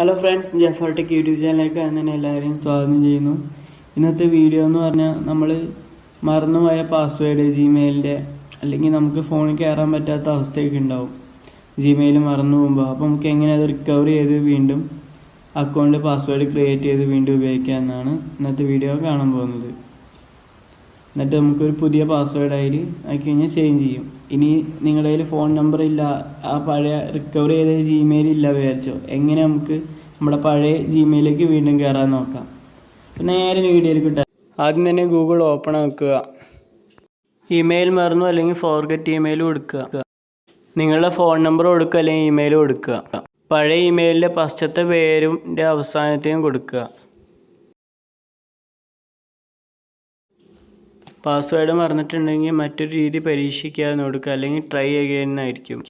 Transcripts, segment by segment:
Hello friends ജഫർടെക് YouTube ചാനലിലേക്ക് തന്നെ എല്ലാവരെയും സ്വാഗതം ചെയ്യുന്നു. ഇന്നത്തെ വീഡിയോ എന്ന് പറഞ്ഞാൽ നമ്മൾ മറന്നുപോയ പാസ്വേഡ് ജിമെയിലിന്റെ അല്ലെങ്കിൽ നമുക്ക് ഫോണിൽ കയറാൻ പറ്റാത്ത അവസ്ഥയൊക്കെ ഉണ്ടാവും. ജിമെയിൽ മറന്നു പോകുമ്പോൾ. അപ്പോൾ നമുക്ക് എങ്ങനെ അത് റിക്കവർ ചെയ്ത് വീണ്ടും അക്കൗണ്ട് പാസ്വേഡ് ക്രിയേറ്റ് ചെയ്ത് വീണ്ടും ഉപയോഗിക്കുക എന്നാണ് ഇന്നത്തെ വീഡിയോ കാണാൻ പോകുന്നത്. എന്നിട്ട് നമുക്കൊരു പുതിയ പാസ്വേഡ് ആയി ആക്കി കഴിഞ്ഞാൽ ചേഞ്ച് ചെയ്യും. ഇനി നിങ്ങളുടെ കയ്യിൽ ഫോൺ നമ്പർ ഇല്ല ആ പഴയ റിക്കവർ ചെയ്ത ജിമെയിൽ ഇല്ല വിചാരിച്ചോ. എങ്ങനെ നമുക്ക് നമ്മുടെ പഴയ ജിമെയിലേക്ക് വീണ്ടും കയറാൻ നോക്കാം. അപ്പം നേരെ വീഡിയോയിൽ കിട്ടാം ആദ്യം തന്നെ ഗൂഗിൾ ഓപ്പൺ ആക്കുക. ഇമെയിൽ മറന്നു അല്ലെങ്കിൽ ഫോർഗറ്റ് ഇമെയിൽ കൊടുക്കുക. നിങ്ങളുടെ ഫോൺ നമ്പർ കൊടുക്കുക അല്ലെങ്കിൽ ഇമെയിൽ കൊടുക്കുക. പഴയ ഇമെയിലിന്റെ ഫസ്റ്റത്തെ പേരും അവസാനത്തെയും കൊടുക്കുക. പാസ്വേഡ് മറന്നിട്ടുണ്ടെങ്കിൽ മറ്റൊരു രീതി പരീക്ഷിക്കാതെ കൊടുക്കുക. അല്ലെങ്കിൽ ട്രൈ അഗെയിനായിരിക്കും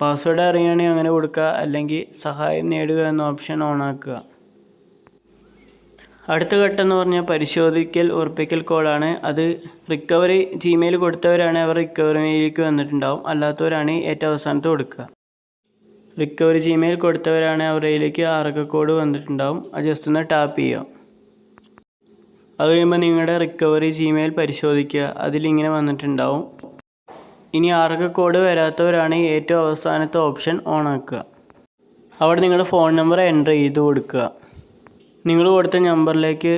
പാസ്വേഡ് അറിയുകയാണെങ്കിൽ അങ്ങനെ കൊടുക്കുക. അല്ലെങ്കിൽ സഹായം നേടുക എന്ന ഓപ്ഷൻ ഓൺ ആക്കുക. അടുത്ത ഘട്ടം എന്ന് പറഞ്ഞാൽ പരിശോധിക്കൽ ഉറപ്പിക്കൽ കോഡാണ് അത് റിക്കവറി ജിമെയിൽ കൊടുത്തവരാണ്. അവർ റിക്കവറിയിലേക്ക് വന്നിട്ടുണ്ടാവും. അല്ലാത്തവരാണ് ഏറ്റവും അവസാനത്ത് കൊടുക്കുക. റിക്കവറി ജിമെയിൽ കൊടുത്തവരാണ്. അവരിലേക്ക് ആർക്ക കോഡ് വന്നിട്ടുണ്ടാവും. അത് ജസ്റ്റ് ഒന്ന് ടാപ്പ് ചെയ്യുക. അത് കഴിയുമ്പോൾ നിങ്ങളുടെ റിക്കവറി ജിമെയിൽ പരിശോധിക്കുക അതിലിങ്ങനെ വന്നിട്ടുണ്ടാവും. ഇനി ആർക്ക് കോഡ് വരാത്തവരാണ് ഏറ്റവും അവസാനത്തെ ഓപ്ഷൻ ഓൺ ആക്കുക. അവിടെ നിങ്ങളുടെ ഫോൺ നമ്പർ എന്റർ ചെയ്ത് കൊടുക്കുക. നിങ്ങൾ കൊടുത്ത നമ്പറിലേക്ക്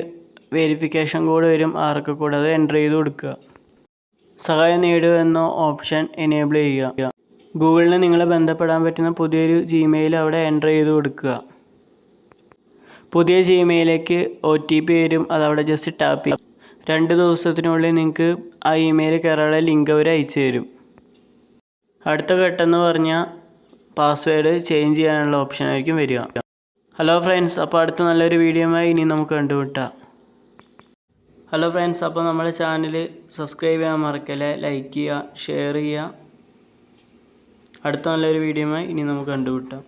വെരിഫിക്കേഷൻ കോഡ് വരും ആർക്ക് കോഡ് അത് എന്റർ ചെയ്ത് കൊടുക്കുക. സഹായം നേടുക എന്ന ഓപ്ഷൻ എനേബിൾ ചെയ്യുക. ഗൂഗിളിന് നിങ്ങളെ ബന്ധപ്പെടാൻ പറ്റുന്ന പുതിയൊരു ജിമെയിൽ അവിടെ എന്റർ ചെയ്ത് കൊടുക്കുക. പുതിയ ജിമെയിലേക്ക് ഒ ടി പി വരും. അതവിടെ ജസ്റ്റ് ടാപ്പ് ചെയ്യും രണ്ട് ദിവസത്തിനുള്ളിൽ നിങ്ങൾക്ക് ആ ഇമെയിൽ കയറാനുള്ള ലിങ്ക് അവർ അയച്ചു തരും. അടുത്ത ഘട്ടം എന്ന് പറഞ്ഞാൽ പാസ്വേഡ് ചേഞ്ച് ചെയ്യാനുള്ള ഓപ്ഷൻ ആയിരിക്കും വരിക. ഹലോ ഫ്രണ്ട്സ് അപ്പോൾ അടുത്ത നല്ലൊരു വീഡിയോയുമായി ഇനി നമുക്ക് കണ്ടുമുട്ടാം. ഹലോ ഫ്രണ്ട്സ് അപ്പോൾ നമ്മുടെ ചാനൽ സബ്സ്ക്രൈബ് ചെയ്യാൻ മറക്കല്ലേ? ലൈക്ക് ചെയ്യുക ഷെയർ ചെയ്യുക. അടുത്ത നല്ലൊരു വീഡിയോയുമായി ഇനി നമുക്ക് കണ്ടുമുട്ടാം.